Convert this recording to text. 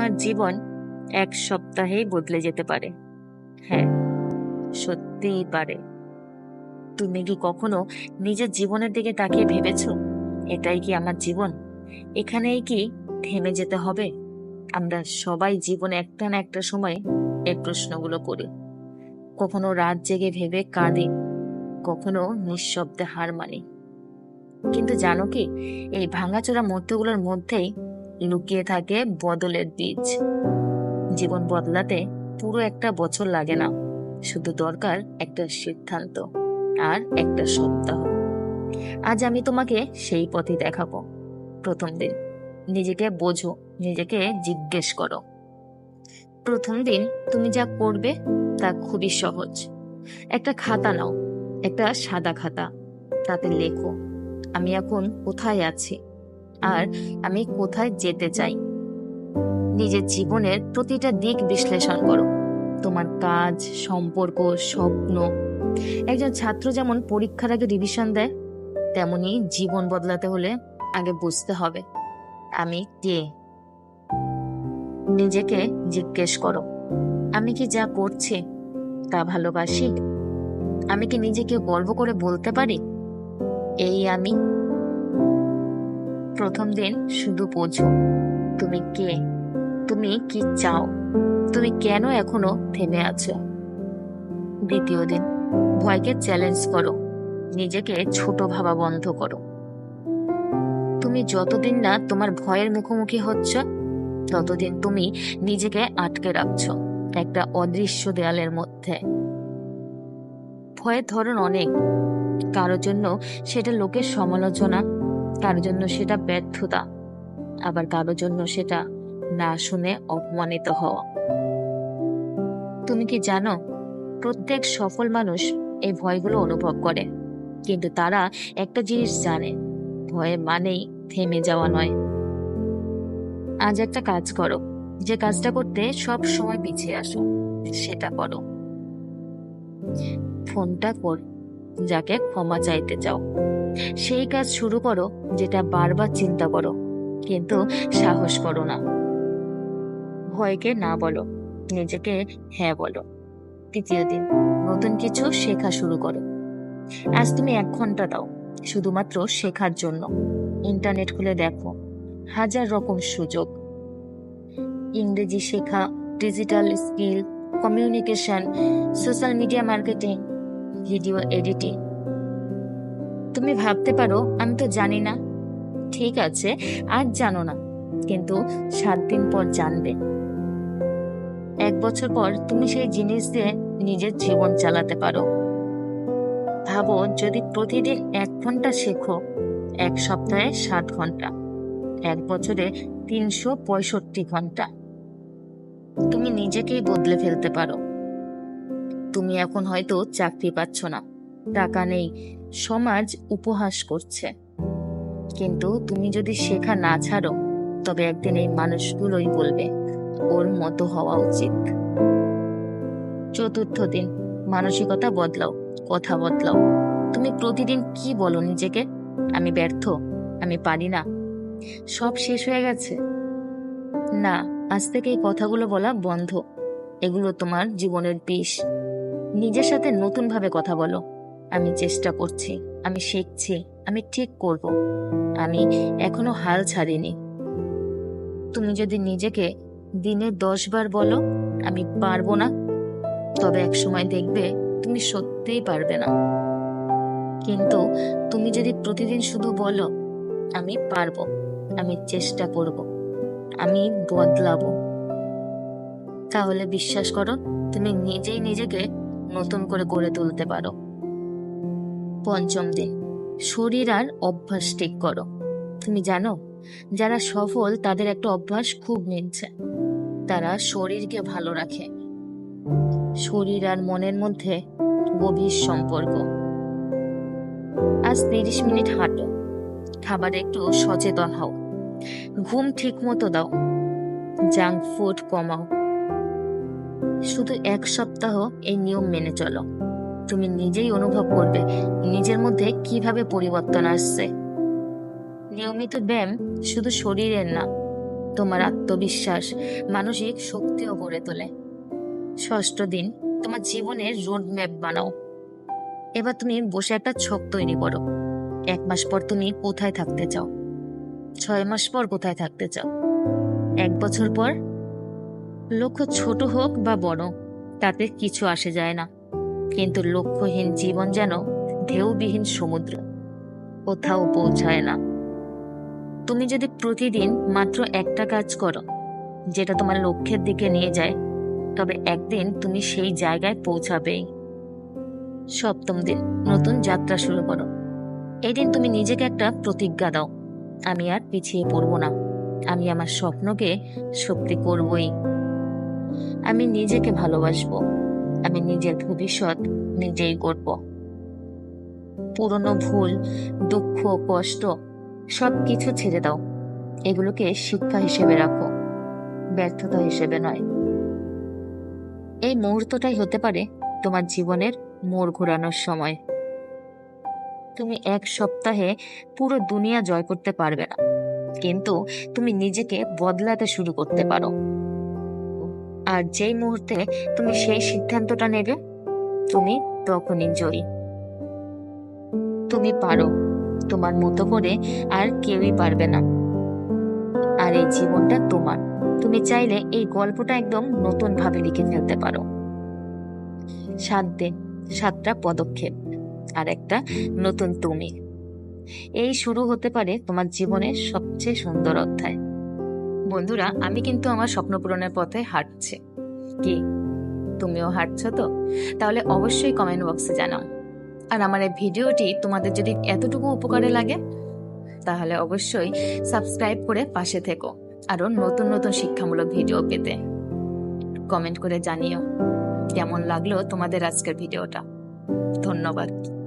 তোমার জীবন এক সপ্তাহেই বদলে যেতে পারে। হ্যাঁ সত্যিই পারে। তুমি কি কখনো নিজের জীবনের দিকে তাকিয়ে ভেবেছো, এটাই কি আমার জীবন? এখানেই কি থেমে যেতে হবে? আমরা সবাই জীবনে একটা না একটা সময় এই প্রশ্নগুলো করি। কখনো রাত জেগে ভেবে কাঁদে, কখনো নিঃশব্দে হার মানি। কিন্তু জানো কি, এই ভাঙাচোরা মুহূর্তগুলোর মধ্যেই লুকিয়ে থাকে বদলের বীজ। জীবন বদলাতে পুরো একটা বছর লাগে না। শুধু দরকার একটা সিদ্ধান্ত আর একটা সপ্তাহ। আজ আমি তোমাকে সেই পথে দেখাবো। প্রথম দিন, নিজেকে বোঝো, নিজেকে জিজ্ঞেস করো। প্রথম দিন তুমি যা করবে তা খুবই সহজ। একটা খাতা নাও, একটা সাদা খাতা। তাতে লেখো, আমি এখন কোথায় আছি? আর আমি কোথায় যেতে চাই? নিজের জীবনের প্রতিটা দিক বিশ্লেষণ করো। তোমার কাজ, সম্পর্ক, স্বপ্ন। একজন ছাত্র যেমন পরীক্ষার আগে রিভিশন দেয়, তেমনি জীবন বদলাতে হলে আগে বুঝতে হবে, আমি কে? নিজেকে জিজ্ঞেস করো, আমি কি যা করছি তা ভালোবাসি? আমি কি নিজেকে গর্ব করে বলতে পারি? এই আমি প্রথম দিন শুধু বোঝো। তুমি কে? তুমি কি চাও? তুমি কেন এখনও থেমে আছো? দ্বিতীয় দিন, ভয়কে চ্যালেঞ্জ করো। নিজেকে ছোট ভাবা বন্ধ করো। তুমি যতদিন না তোমার ভয়ের মুখোমুখি হচ্ছ, ততদিন তুমি নিজেকে আটকে রাখছো, একটা অদৃশ্য দেয়ালের মধ্যে। ভয়ের ধরন অনেক। কারোর জন্য সেটা লোকের সমালোচনা কারোর জন্য সেটা ব্যর্থতা, আবার কারোর জন্য সেটা না শুনে অপমানিত হওয়া। তুমি কি জানো, প্রত্যেক সফল মানুষ এই ভয়গুলো অনুভব করে, কিন্তু তারা একটা জিনিস জানে, ভয় মানেই থেমে যাওয়া নয়। আজ একটা কাজ করো, যে কাজটা করতে সব সময় পিছিয়ে আসো, সেটা করো। ফোনটা কর যাকে ক্ষমা চাইতে চাও। সেই কাজ শুরু করো যেটা বারবার চিন্তা করো, কিন্তু সাহস করো না। ভয়কে না বলো, নিজেকে হ্যাঁ বলো। তৃতীয় দিন, নতুন কিছু শেখা শুরু করো। আজ তুমি এক ঘণ্টা দাও, শুধুমাত্র শেখার জন্য। ইন্টারনেট খুলে দেখো, হাজার রকম সুযোগ। ইংরেজি শেখা, digital skill, communication, social media marketing, video editing. তুমি ভাবতে পারো, আমি তো জানি না। ঠিক আছে আজ জানো না, কিন্তু সাত দিন পর জানবে। এক বছর পর তুমি সেই জিনিস দিয়ে নিজের জীবন চালাতে পারো। ভাবো, যদি প্রতিদিন এক ঘণ্টা শেখো, এক সপ্তাহে সাত ঘণ্টা, এক বছরে তিনশো পঁয়ষট্টি ঘণ্টা। তুমি নিজেকেই বদলে ফেলতে পারো। তুমি এখন হয়তো চাকরি পাচ্ছ না, টাকা নেই সমাজ উপহাস করছে। কিন্তু তুমি যদি শেখা না ছাড়ো, তবে একদিন এই মানুষগুলোই বলবে, ওর মতো হওয়া উচিত। চতুর্থ দিন, মানসিকতা বদলাও, কথা বদলাও। তুমি প্রতিদিন কি বলো নিজেকে? আমি ব্যর্থ, আমি পারি না। সব শেষ হয়ে গেছে। না, আজ থেকে এই কথাগুলো বলা বন্ধ। এগুলো তোমার জীবনের বিষ। নিজের সাথে নতুন ভাবে কথা বলো। আমি চেষ্টা করছি, আমি শিখছি, আমি ঠিক করব। আমি এখনও হাল ছাড়িনি। তুমি যদি নিজেকে দিনে দশ বার বলো, আমি পারব না। তবে এক সময় দেখবে তুমি সত্যিই পারবে না। কিন্তু তুমি যদি প্রতিদিন শুধু বলো, আমি পারব, আমি চেষ্টা করব, আমি বদলাবো। তাহলে বিশ্বাস করো, তুমি নিজেই নিজেকে নতুন করে গড়ে তুলতে পারো। পঞ্চম দিন। শরীর আর অভ্যাস ঠিক করো। তুমি জানো, যারা সফল, তাদের একটা অভ্যাস খুব মিলছে। তারা শরীরকে ভালো রাখে। শরীর আর মনের মধ্যে গভীর সম্পর্ক। আজ তিরিশ মিনিট হাঁটো। খাবারে একটু সচেতন হও। ঘুম ঠিক মতো দাও। জাঙ্ক ফুড কমাও। শুধু এক সপ্তাহ এই নিয়ম মেনে চলো। তুমি নিজেই অনুভব করবে নিজের মধ্যে কীভাবে পরিবর্তন আসছে। নিয়মিত ব্যায়াম শুধু শরীরের না, তোমার আত্মবিশ্বাস, মানসিক শক্তিও গড়ে তোলে। ষষ্ঠ দিন, তোমার জীবনের রোড ম্যাপ বানাও। এবার তুমি বসে একটা ছক তৈরি করো। এক মাস পর তুমি কোথায় থাকতে চাও? ছয় মাস পর কোথায় থাকতে চাও? এক বছর পর? লক্ষ্য ছোট হোক বা বড়, তাতে কিছু আসে যায় না। কিন্তু লক্ষ্যহীন জীবন যেন ঢেউবিহীন সমুদ্র, কোথাও পৌঁছায় না। তুমি যদি প্রতিদিন মাত্র একটা কাজ করো, যেটা তোমার লক্ষ্যের দিকে নিয়ে যায়, তবে একদিন তুমি সেই জায়গায় পৌঁছাবেই। সপ্তম দিন, নতুন যাত্রা শুরু করো। এই দিন তুমি নিজেকে একটা প্রতিজ্ঞা দাও, আমি আর পিছিয়ে পড়ব না, আমি আমার স্বপ্নকে সত্যি করবই। আমি নিজেকে ভালোবাসবো। আমি নিজের ভবিষ্যৎ নিজেই করব পুরনো ভুল, দুঃখ, কষ্ট সব কিছু ছেড়ে দাও। এগুলোকে শিক্ষা হিসেবে রাখো, ব্যর্থতা হিসেবে নয়। এই মুহূর্তটাই হতে পারে তোমার জীবনের মোড় ঘোরানোর সময়। তুমি এক সপ্তাহে পুরো দুনিয়া জয় করতে পারবে না। কিন্তু তুমি নিজেকে বদলাতে শুরু করতে পারো। আর যেই মুহূর্তে তুমি সেই সিদ্ধান্তটা নেবে, তুমি তখনই জয়ী। তুমি পারো, তোমার মতো করে আর কেউই পারবে না। আর এই জীবনটা তোমার। তুমি চাইলে এই গল্পটা একদম নতুন ভাবে লিখে ফেলতে পারো। সাত দিন, সাতটা পদক্ষেপ আর একটা নতুন তুমি। এই শুরু হতে পারে তোমার জীবনের সবচেয়ে সুন্দর অধ্যায়। বন্ধুরা, আমি কিন্তু আমার স্বপ্ন পূরণের পথে হাঁটছি। কি? তুমিও হাঁটছো তো? তাহলে অবশ্যই কমেন্ট বক্সে জানাও। আর আমার এই ভিডিওটি তোমাদের যদি এতটুকু উপকারে লাগে, তাহলে অবশ্যই সাবস্ক্রাইব করে পাশে থেকো। আরও নতুন নতুন শিক্ষামূলক ভিডিও পেতে কমেন্ট করে জানিও। কেমন লাগল তোমাদের আজকের ভিডিওটা? ধন্যবাদ।